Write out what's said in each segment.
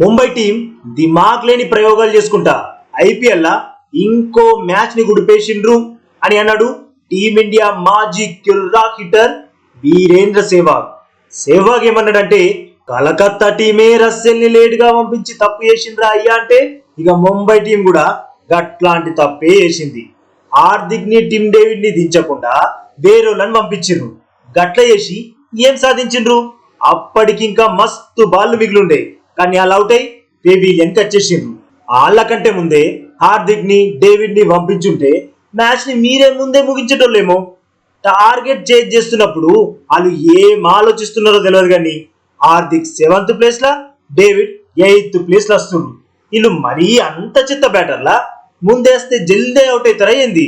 Mumbai team దిమాగ్ లేని ప్రయోగాలు చేసుకుంటా. ఐపీఎల్ ఇంకో మ్యాచ్ని గుడిపేసిండ్రు అని అన్నాడు టీమిండియా మాజీ కిర్రాక్ హిట్టర్ వీరేంద్ర సేవాగ్ సేవాగ్ ఏమన్నాడంటే కలకత్తా టీమే రస్సెల్ని లేట్గా పంపించి తప్పు చేసిండ్రా అయ్యా అంటే ఇక ముంబై టీం కూడా గట్లాంటి తప్పే చేసింది. హార్దిక్ని టిమ్ డేవిడ్ని దించకుండా వేరేలను పంపించిండ్రు. గట్ల చేసి ఏం సాధించిండ్రు? అప్పటికింకా మస్తు బాళ్ళు మిగిలిండే. కానీ అలా అవుట్ అయి పెవిలియన్ వచ్చేసిండ్రు వాళ్ళకంటే ముందే హార్దిక్ని డేవిడ్ని పంపించుంటే మ్యాచ్ని మీరే ముందే ముగించేటోళ్ళేమో. టార్గెట్ చేజ్ చేస్తున్నప్పుడు వాళ్ళు ఏం ఆలోచిస్తున్నారో తెలియదు కానీ హార్దిక్ సెవెంత్ ప్లేస్ లా డేవిడ్ ఎయిత్ ప్లేస్లో వస్తుండ్రు. వీళ్ళు మరీ అంత చిత్త బ్యాటర్లా ముందేస్తే జల్దే అవుట్ అవుతారా ఏంది?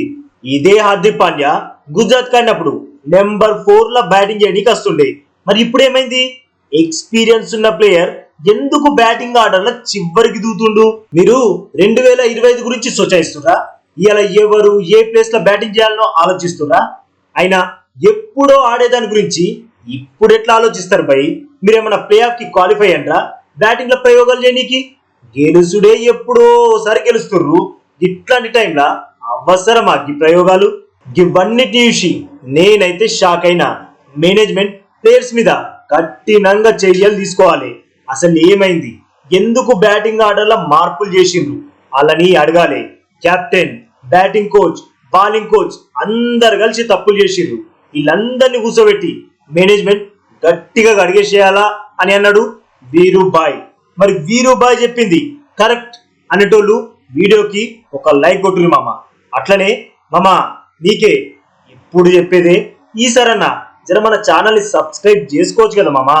ఇదే హార్దిక్ పాండ్యా గుజరాత్ కాడినప్పుడు నెంబర్ ఫోర్ లా బ్యాటింగ్ చేయడానికి వస్తుండే. మరి ఇప్పుడు ఏమైంది ఎక్స్పీరియన్స్ ఉన్న ప్లేయర్ ఎందుకు బ్యాటింగ్ ఆర్డర్ల చివరికి దూతుండు మీరు రెండు వేల ఇరవై ఐదు గురించి సోచాయిస్తురా ఇలా ఎవరు ఏ ప్లేస్లో బ్యాటింగ్ చేయాలనో ఆలోచిస్తురా అయినా ఎప్పుడో ఆడేదాని గురించి ఇప్పుడు ఎట్లా ఆలోచిస్తారు భయ్ మీరేమన్నా ప్లే ఆఫ్కి క్వాలిఫై అంటారా బ్యాటింగ్లో ప్రయోగాలు చేయనీకి? గెలుసుడే ఎప్పుడో ఒకసారి గెలుస్తుర్రు ఇట్లాంటి టైంలో అవసరమా ఈ ప్రయోగాలు? ఇవన్నిటి చూసి నేనైతే షాక్ అయినా. మేనేజ్మెంట్ ప్లేయర్స్ మీద కఠినంగా చర్యలు తీసుకోవాలి. అసలు ఏమైంది? ఎందుకు బ్యాటింగ్ ఆర్డర్లో మార్పులు చేసిండ్రు? వాళ్ళని అడగాలి. Captain batting coach bowling coach అందరు కలిసి తప్పులు చేసిండ్రు. వీళ్ళందరినీ కూర్చోబెట్టి మేనేజ్మెంట్ గట్టిగా అడిగేసేయాలా అని అన్నాడు వీరుబాయ్. మరి వీరుబాయ్ చెప్పింది కరెక్ట్ అనేటోళ్ళు వీడియోకి ఒక లైక్ కొట్టురు మామ. అట్లనే మామ నీకే ఎప్పుడు చెప్పేదే? ఈసారన్నా జర మన ఛానల్ని సబ్స్క్రైబ్ చేసుకోవచ్చు కదా మామ.